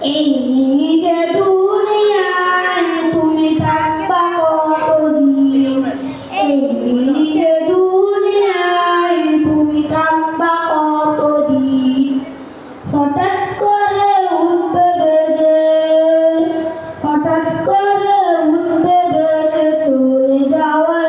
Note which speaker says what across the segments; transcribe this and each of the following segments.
Speaker 1: এই নিজে দুনিয়ায় তুমি থাকবা কতদিন? এই নিজে দুনিয়ায় তুমি থাকবা কতদিন? হঠাৎ করে উঠবে বেজে, হঠাৎ করে উঠবে বেজে চলে যাওয়ার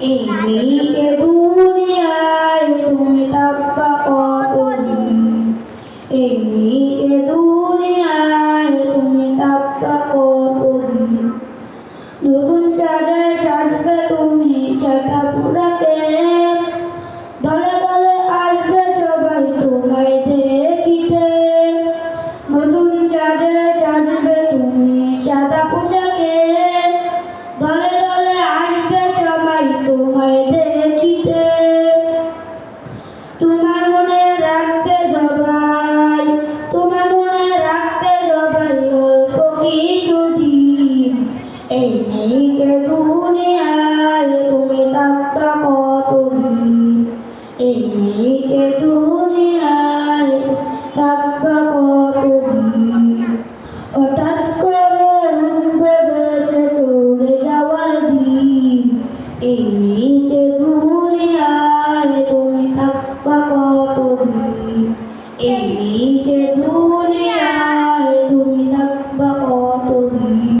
Speaker 1: এই মেয়েকে দুনিয়ায় তুমি থাকবা কতদিন এই মেয়েকে দুনিয়ায় তুমি থাকবা কতদিন কিছু দিন এই মেয়েকে দুনিয়ায় তুমি থাকবা কতদিন? এই মেয়েকে দুনিয়ায় থাকবা কতদিন হঠাৎ করে উঠবে চলে যাওয়ার দিন এই মেয়েকে দুনিয়ায় তুমি থাকবা কতদিন এই